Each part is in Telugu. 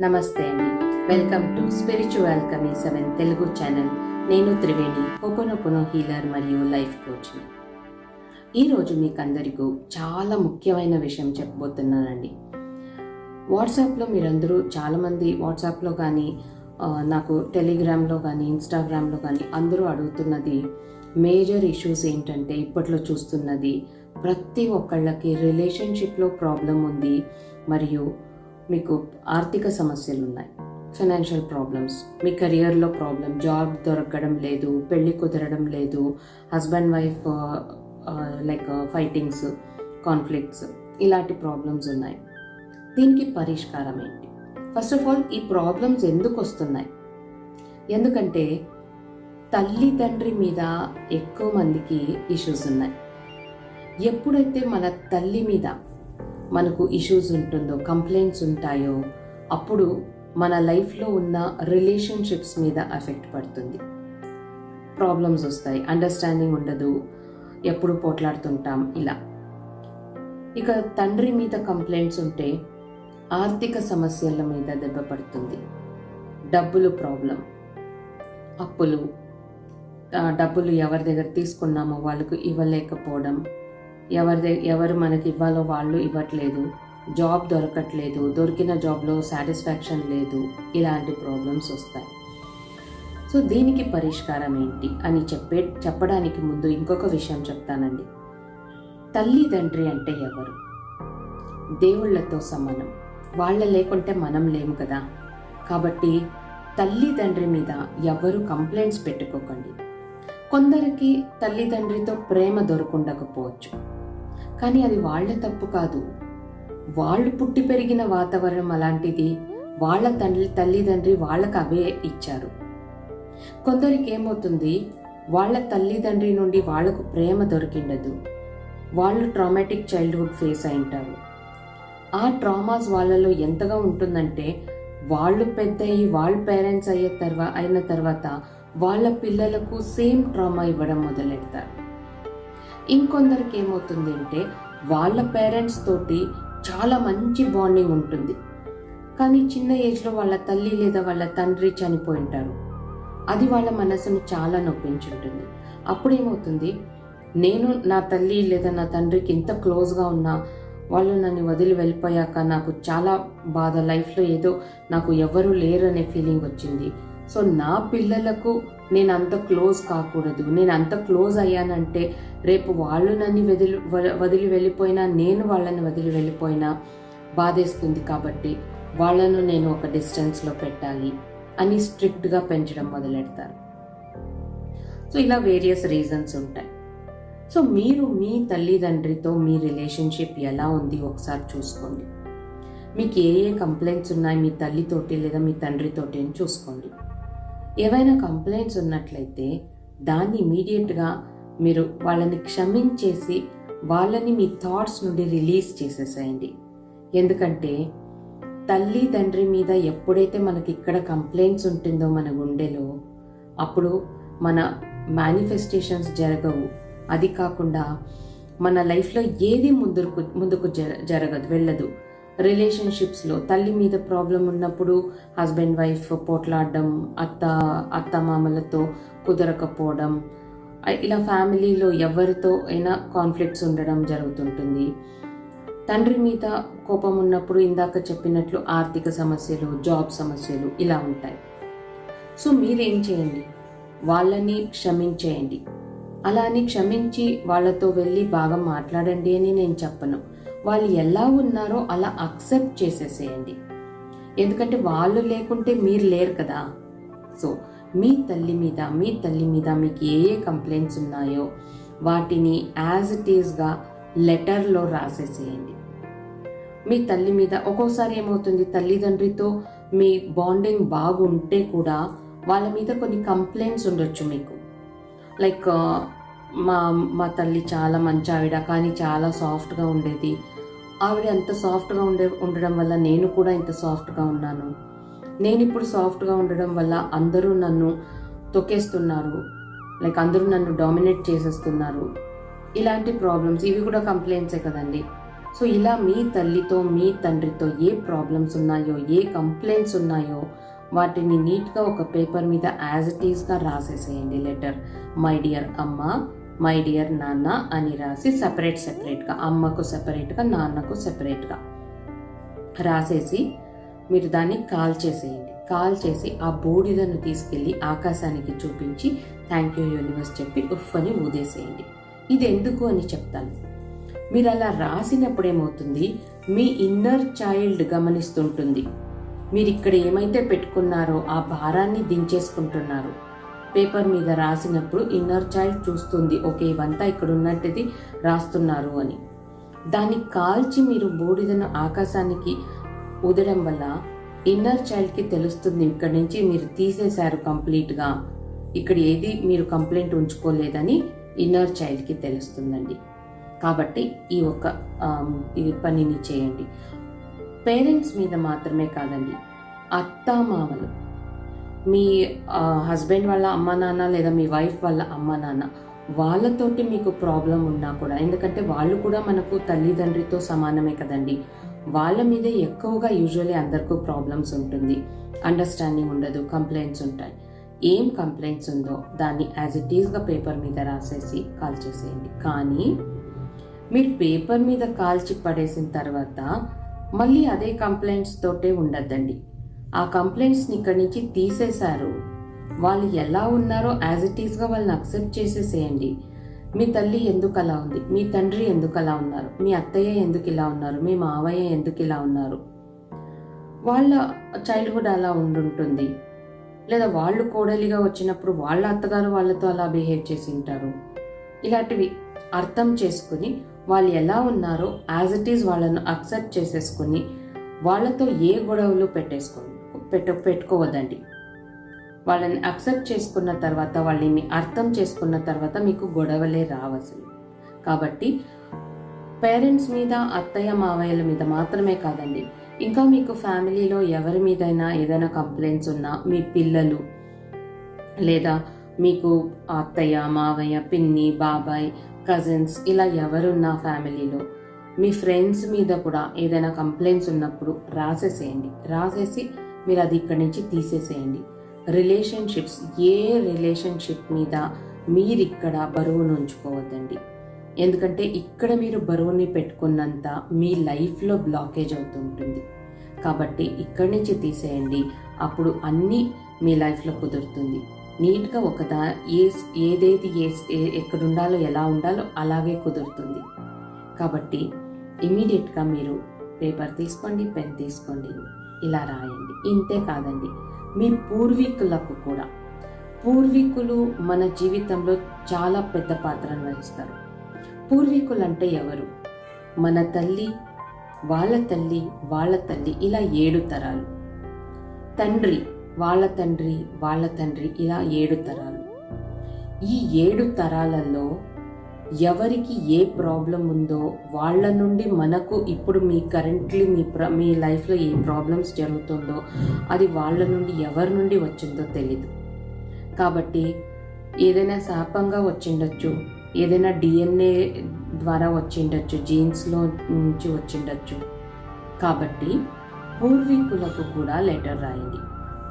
నమస్తే అండి. వెల్కమ్ టు స్పిరిచువల్ కమీ సెవెన్ తెలుగు ఛానల్. నేను త్రివేణి ఓపెన్ హీలర్ మరియు లైఫ్ కోచ్ని ఈరోజు మీకు అందరికీ చాలా ముఖ్యమైన విషయం చెప్పబోతున్నానండి. వాట్సాప్లో మీరందరూ చాలామంది వాట్సాప్లో కానీ నాకు టెలిగ్రామ్లో కానీ ఇన్స్టాగ్రామ్లో కానీ అందరూ అడుగుతున్నది మేజర్ ఇష్యూస్ ఏంటంటే ఇప్పట్లో చూస్తున్నది ప్రతి ఒక్కళ్ళకి రిలేషన్షిప్లో ప్రాబ్లం ఉంది. మరియు మీకు ఆర్థిక సమస్యలు ఉన్నాయి ఫైనాన్షియల్ ప్రాబ్లమ్స్ మీ కెరియర్లో ప్రాబ్లం జాబ్ దొరకడం లేదు. పెళ్ళి కుదరడం లేదు. Husband wife like fightings conflicts ఇలాంటి ప్రాబ్లమ్స్ ఉన్నాయి. దీనికి పరిష్కారం ఏంటి? ఫస్ట్ ఆఫ్ ఆల్ ఈ ప్రాబ్లమ్స్ ఎందుకు వస్తున్నాయి? ఎందుకంటే తల్లి తండ్రి మీద ఎక్కువ మందికి ఇష్యూస్ ఉన్నాయి. ఎప్పుడైతే మన తల్లి మీద మనకు ఇష్యూస్ ఉంటుందో కంప్లైంట్స్ ఉంటాయో అప్పుడు మన లైఫ్లో ఉన్న రిలేషన్షిప్స్ మీద ఎఫెక్ట్ పడుతుంది. ప్రాబ్లమ్స్ వస్తాయి అండర్స్టాండింగ్ ఉండదు ఎప్పుడు పోట్లాడుతుంటాం ఇలా. ఇక తండ్రి మీద కంప్లైంట్స్ ఉంటే ఆర్థిక సమస్యల మీద దెబ్బ పడుతుంది. డబ్బులు ప్రాబ్లం అప్పులు. డబ్బులు ఎవరి దగ్గర తీసుకున్నామో వాళ్ళకు ఇవ్వలేకపోవడం ఎవరి ఎవరు మనకి ఇవ్వాలో వాళ్ళు ఇవ్వట్లేదు. జాబ్ దొరకట్లేదు. దొరికిన జాబ్లో సాటిస్ఫాక్షన్ లేదు. ఇలాంటి ప్రాబ్లమ్స్ వస్తాయి. సో దీనికి పరిష్కారం ఏంటి అని చెప్పే చెప్పడానికి ముందు ఇంకొక విషయం చెప్తానండి. తల్లి తండ్రి అంటే ఎవరు? దేవుళ్ళతో సమానం. వాళ్ళ లేకుంటే మనం లేము కదా. కాబట్టి తల్లిదండ్రి మీద ఎవరు కంప్లైంట్స్ పెట్టుకోకండి. కొందరికి తల్లిదండ్రితో ప్రేమ దొరకుండకపోవచ్చు. కానీ అది వాళ్ళ తప్పు కాదు. వాళ్ళు పుట్టి పెరిగిన వాతావరణం అలాంటిది వాళ్ళ తండ్రి తల్లిదండ్రి వాళ్ళకు అవే ఇచ్చారు. కొందరికి ఏమవుతుంది? వాళ్ళ తల్లిదండ్రి నుండి వాళ్ళకు ప్రేమ దొరికిండదు. వాళ్ళు ట్రామాటిక్ చైల్డ్హుడ్ ఫేస్ అయింటారు ఆ ట్రామాస్ వాళ్ళలో ఎంతగా ఉంటుందంటే వాళ్ళు పెద్ద అయ్యి వాళ్ళ పేరెంట్స్ అయ్యే తర్వా అయిన తర్వాత వాళ్ళ పిల్లలకు సేమ్ ట్రామా ఇవ్వడం మొదలెడతారు. ఇంకొందరికి ఏమవుతుంది అంటే వాళ్ళ పేరెంట్స్ తోటి చాలా మంచి బాండింగ్ ఉంటుంది. కానీ చిన్న ఏజ్లో వాళ్ళ తల్లి లేదా వాళ్ళ తండ్రి చనిపోయి ఉంటారు. అది వాళ్ళ మనసును చాలా నొప్పించుంటుంది. అప్పుడు ఏమవుతుంది? నేను నా తల్లి లేదా నా తండ్రికి ఇంత క్లోజ్గా ఉన్నా వాళ్ళు నన్ను వదిలి వెళ్ళిపోయాక నాకు చాలా బాధ లైఫ్లో ఏదో నాకు ఎవరు లేరు అనే ఫీలింగ్ వచ్చింది. సో నా పిల్లలకు నేను అంత క్లోజ్ కాకూడదు. నేను అంత క్లోజ్ అయ్యానంటే రేపు వాళ్ళు నన్ను వదిలి వ- వదిలి వెళ్ళిపోయినా నేను వాళ్ళని వదిలి వెళ్ళిపోయినా బాధేస్తుంది కాబట్టి వాళ్ళను నేను ఒక డిస్టెన్స్లో పెట్టాలి అని స్ట్రిక్ట్గా పెంచడం మొదలెడతారు. సో ఇలా వేరియస్ రీజన్స్ ఉంటాయి. సో మీరు మీ తల్లిదండ్రితో మీ రిలేషన్షిప్ ఎలా ఉంది ఒకసారి చూసుకోండి. మీకు ఏ ఏ కంప్లైంట్స్ ఉన్నాయి మీ తల్లితోటి లేదా మీ తండ్రితోటి అని చూసుకోండి. ఏవైనా కంప్లైంట్స్ ఉన్నట్లయితే దాన్ని ఇమీడియట్గా మీరు వాళ్ళని క్షమించేసి వాళ్ళని మీ థాట్స్ నుండి రిలీజ్ చేసేసేయండి. ఎందుకంటే తల్లి తండ్రి మీద ఎప్పుడైతే మనకి ఇక్కడ కంప్లైంట్స్ ఉంటుందో మన గుండెలో అప్పుడు మన మేనిఫెస్టేషన్స్ జరగవు. అది కాకుండా మన లైఫ్లో ఏది ముందుకు ముందుకు జర- జరగదు వెళ్ళదు. రిలేషన్షిప్స్లో తల్లి మీద ప్రాబ్లం ఉన్నప్పుడు హస్బెండ్ వైఫ్ పోట్లాడడం అత్త అత్త మామలతో కుదరకపోవడం ఇలా ఫ్యామిలీలో ఎవరితో అయినా కాన్ఫ్లిక్ట్స్ ఉండడం జరుగుతుంటుంది. తండ్రి మీద కోపం ఉన్నప్పుడు ఇందాక చెప్పినట్లు ఆర్థిక సమస్యలు జాబ్ సమస్యలు ఇలా ఉంటాయి. సో మీరేం చేయండి? వాళ్ళని క్షమించేయండి. అలా అని క్షమించి వాళ్ళతో వెళ్ళి బాగా మాట్లాడండి అని నేను చెప్పను. వాళ్ళు ఎలా ఉన్నారో అలా అక్సెప్ట్ చేసేసేయండి. ఎందుకంటే వాళ్ళు లేకుంటే మీరు లేరు కదా. సో మీ తల్లి మీద మీ తల్లి మీద మీకు ఏ ఏ కంప్లైంట్స్ ఉన్నాయో వాటిని యాజ్ ఇట్ ఈస్గా లెటర్లో రాసేసేయండి. మీ తల్లి మీద ఒక్కోసారి ఏమవుతుంది? తల్లిదండ్రితో మీ బాండింగ్ బాగుంటే కూడా వాళ్ళ మీద కొన్ని కంప్లైంట్స్ ఉండొచ్చు మీకు. లైక్ uh, మా మా తల్లి చాలా మంచి ఆవిడ కానీ చాలా సాఫ్ట్గా ఉండేది. ఆవిడ అంత సాఫ్ట్గా ఉండే ఉండడం వల్ల నేను కూడా ఇంత సాఫ్ట్గా ఉన్నాను. నేను ఇప్పుడు సాఫ్ట్గా ఉండడం వల్ల అందరూ నన్ను తొక్కేస్తున్నారు. లైక్ అందరూ నన్ను డామినేట్ చేసేస్తున్నారు. ఇలాంటి ప్రాబ్లమ్స్ ఇవి కూడా కంప్లైంట్సే కదండి. సో ఇలా మీ తల్లితో మీ తండ్రితో ఏ ప్రాబ్లమ్స్ ఉన్నాయో ఏ కంప్లైంట్స్ ఉన్నాయో వాటిని నీట్గా ఒక పేపర్ మీద యాజ్ ఇట్ ఈస్గా రాసేసేయండి లెటర్. మై డియర్ అమ్మ మై డియర్ నాన్న అని రాసి సపరేట్ సపరేట్గా అమ్మకు సపరేట్గా నాన్నకు సపరేట్గా రాసేసి మీరు దాన్ని కాల్ చేసేయండి. కాల్ చేసి ఆ బూడిదను తీసుకెళ్ళి ఆకాశానికి చూపించి థ్యాంక్ యూ యూనివర్స్ చెప్పి ఉఫ్ అని ఊదేసేయండి. ఇది ఎందుకు అని చెప్తాను. మీరు అలా రాసినప్పుడు ఏమవుతుంది మీ ఇన్నర్ చైల్డ్ గమనిస్తుంటుంది. మీరు ఇక్కడ ఏమైతే పెట్టుకున్నారో ఆ భారాన్ని దించేసుకుంటున్నారు. పేపర్ మీద రాసినప్పుడు ఇన్నర్ చైల్డ్ చూస్తుంది. ఓకే ఇవంతా ఇక్కడ ఉన్నట్టుది రాస్తున్నారు అని. దాన్ని కాల్చి మీరు బూడిదను ఆకాశానికి ఊదడం వల్ల ఇన్నర్ చైల్డ్కి తెలుస్తుంది. ఇక్కడ నుంచి మీరు తీసేశారు కంప్లీట్గా ఇక్కడ ఏది మీరు కంప్లైంట్ ఉంచుకోలేదని ఇన్నర్ చైల్డ్కి తెలుస్తుందండి. కాబట్టి ఈ ఒక్క ఈ పనిని చేయండి. పేరెంట్స్ మీద మాత్రమే కాదండి. అత్త మామలు మీ హస్బెండ్ వాళ్ళ అమ్మ నాన్న లేదా మీ వైఫ్ వాళ్ళ అమ్మ నాన్న వాళ్ళతోటి మీకు ప్రాబ్లం ఉన్నా కూడా ఎందుకంటే వాళ్ళు కూడా మనకు తల్లిదండ్రితో సమానమే కదండి. వాళ్ళ మీదే ఎక్కువగా యూజువల్లీ అందరికీ ప్రాబ్లమ్స్ ఉంటుంది. అండర్స్టాండింగ్ ఉండదు కంప్లైంట్స్ ఉంటాయి. ఏం కంప్లైంట్స్ ఉందో దాన్ని యాజ్ ఇట్ ఈస్గా పేపర్ మీద రాసేసి కాల్ చేసేయండి. కానీ మీరు పేపర్ మీద కాల్చి పడేసిన తర్వాత మళ్ళీ అదే కంప్లైంట్స్ తోటే ఉండద్దండి. ఆ కంప్లైంట్స్ని ఇక్కడి నుంచి తీసేశారు. వాళ్ళు ఎలా ఉన్నారో యాజ్ ఇట్ ఈస్గా వాళ్ళని అక్సెప్ట్ చేసేసేయండి. మీ తల్లి ఎందుకు అలా ఉంది? మీ తండ్రి ఎందుకు అలా ఉన్నారు? మీ అత్తయ్య ఎందుకు ఇలా ఉన్నారు? మీ మావయ్య ఎందుకు ఇలా ఉన్నారు? వాళ్ళ చైల్డ్హుడ్ అలా ఉండుంటుంది. లేదా వాళ్ళు కోడలిగా వచ్చినప్పుడు వాళ్ళ అత్తగారు వాళ్ళతో అలా బిహేవ్ చేసి ఉంటారు. ఇలాంటివి అర్థం చేసుకుని వాళ్ళు ఎలా ఉన్నారో యాజ్ ఇట్ ఈజ్ వాళ్ళను అక్సెప్ట్ చేసేసుకుని వాళ్ళతో ఏ గొడవలు పెట్టేసుకో పెట్ట పెట్టుకోవద్దండి. వాళ్ళని అక్సెప్ట్ చేసుకున్న తర్వాత వాళ్ళని అర్థం చేసుకున్న తర్వాత మీకు గొడవలే రావసలు కాబట్టి పేరెంట్స్ మీద అత్తయ్య మావయ్యల మీద మాత్రమే కాదండి. ఇంకా మీకు ఫ్యామిలీలో ఎవరి మీదైనా ఏదైనా కంప్లైంట్స్ ఉన్నా మీ పిల్లలు లేదా మీకు అత్తయ్య మావయ్య పిన్ని బాబాయ్ కజిన్స్ ఇలా ఎవరున్నా ఫ్యామిలీలో మీ ఫ్రెండ్స్ మీద కూడా ఏదైనా కంప్లైంట్స్ ఉన్నప్పుడు రాసేసేయండి. రాసేసి మీరు అది ఇక్కడి నుంచి తీసేసేయండి. రిలేషన్షిప్స్ ఏ రిలేషన్షిప్ మీద మీరు ఇక్కడ బరువును ఉంచుకోవద్దండి ఎందుకంటే ఇక్కడ మీరు బరువుని పెట్టుకున్నంత మీ లైఫ్లో బ్లాకేజ్ అవుతుంటుంది కాబట్టి ఇక్కడి నుంచి తీసేయండి. అప్పుడు అన్నీ మీ లైఫ్లో కుదురుతుంది. నీట్గా ఒకదా ఏ ఏదేది ఏ ఏ- ఎక్కడ ఉండాలో ఎలా ఉండాలో అలాగే కుదురుతుంది. కాబట్టి ఇమీడియట్గా మీరు పేపర్ తీసుకోండి పెన్ తీసుకోండి. ఇలా రాయండి. ఇంతే కాదండి. మీ పూర్వీకులకు కూడా. పూర్వీకులు మన జీవితంలో చాలా పెద్ద పాత్రను వహిస్తారు పూర్వీకులు అంటే ఎవరు? మన తల్లి వాళ్ళ తల్లి వాళ్ళ తల్లి ఇలా ఏడు తరాలు. తండ్రి వాళ్ళ తండ్రి వాళ్ళ తండ్రి ఇలా ఏడు తరాలు. ఈ ఏడు తరాలలో ఎవరికి ఏ ప్రాబ్లం ఉందో వాళ్ళ నుండి మనకు ఇప్పుడు మీ కరెంట్లీ మీ ప్ర మీ లైఫ్లో ఏ ప్రాబ్లమ్స్ జరుగుతుందో అది వాళ్ళ నుండి ఎవరి నుండి వచ్చిందో తెలీదు. కాబట్టి ఏదైనా శాపంగా వచ్చిండొచ్చు ఏదైనా డిఎన్ఏ ద్వారా వచ్చిండొచ్చు జీన్స్లో నుంచి వచ్చిండొచ్చు. కాబట్టి పూర్వీకులకు కూడా లెటర్ రాయండి.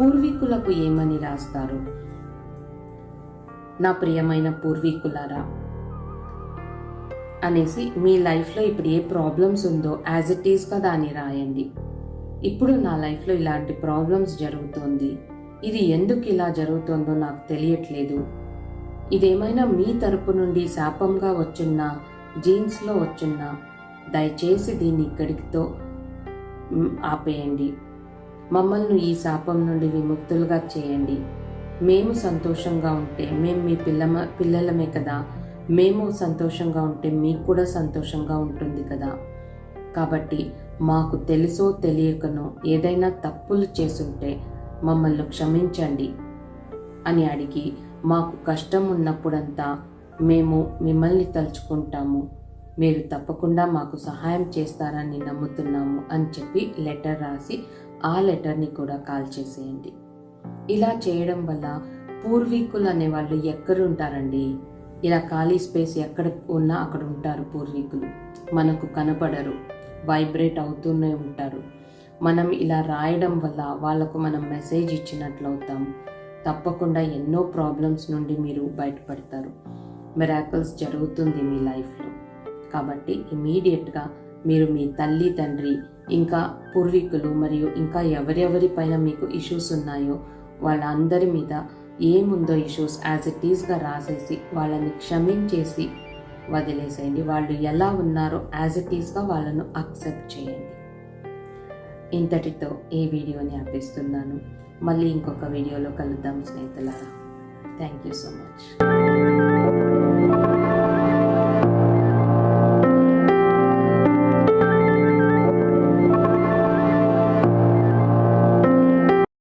పూర్వీకులకు ఏమని రాస్తారు? నా ప్రియమైన పూర్వీకులారా అనేసి మీ లైఫ్లో ఇప్పుడు ఏ ప్రాబ్లమ్స్ ఉందో యాజ్ ఇట్ ఈస్గా దాన్ని రాయండి. ఇప్పుడు నా లైఫ్లో ఇలాంటి ప్రాబ్లమ్స్ జరుగుతోంది. ఇది ఎందుకు ఇలా జరుగుతుందో నాకు తెలియట్లేదు. ఇదేమైనా మీ తరపు నుండి శాపంగా వచ్చున్న జీన్స్లో వచ్చున్న దయచేసి దీన్ని ఇక్కడితో ఆపేయండి. మమ్మల్ని ఈ శాపం నుండి విముక్తులుగా చేయండి. మేము సంతోషంగా ఉంటే మేము మీ పిల్లమ పిల్లలమే కదా. మేము సంతోషంగా ఉంటే మీకు కూడా సంతోషంగా ఉంటుంది కదా. కాబట్టి మాకు తెలుసో తెలియకనో ఏదైనా తప్పులు చేసుంటే మమ్మల్ని క్షమించండి అని అడిగి మాకు కష్టం ఉన్నప్పుడంతా మేము మిమ్మల్ని తలుచుకుంటాము. మీరు తప్పకుండా మాకు సహాయం చేస్తారని నమ్ముతున్నాము అని చెప్పి లెటర్ రాసి ఆ లెటర్ని కూడా కాల్ చేసేయండి. ఇలా చేయడం వల్ల పూర్వీకులు అనేవాళ్ళు ఎక్కడుంటారండి? ఇలా ఖాళీ స్పేస్ ఎక్కడ ఉన్నా అక్కడ ఉంటారు పూర్వీకులు. మనకు కనపడరు వైబ్రేట్ అవుతూనే ఉంటారు. మనం ఇలా రాయడం వల్ల వాళ్ళకు మనం మెసేజ్ ఇచ్చినట్లు అవుతాం తప్పకుండా ఎన్నో ప్రాబ్లమ్స్ నుండి మీరు బయటపడతారు. మిరాకల్స్ జరుగుతుంది మీ లైఫ్లో. కాబట్టి ఇమీడియట్గా మీరు మీ తల్లి తండ్రి ఇంకా పూర్వీకులు మరియు ఇంకా ఎవరెవరి పైన మీకు ఇష్యూస్ ఉన్నాయో వాళ్ళందరి మీద ఏముందో ఇష్యూస్ యాజ్ ఇట్ ఈస్గా రాసేసి వాళ్ళని క్షమించేసి వదిలేసేయండి. వాళ్ళు ఎలా ఉన్నారో యాజ్ ఇట్ ఈస్గా వాళ్ళను అక్సెప్ట్ చేయండి. ఇంతటితో ఈ వీడియోని ఆపిస్తున్నాను. మళ్ళీ ఇంకొక వీడియోలో కలుద్దాం స్నేహితులారా. Thank you so much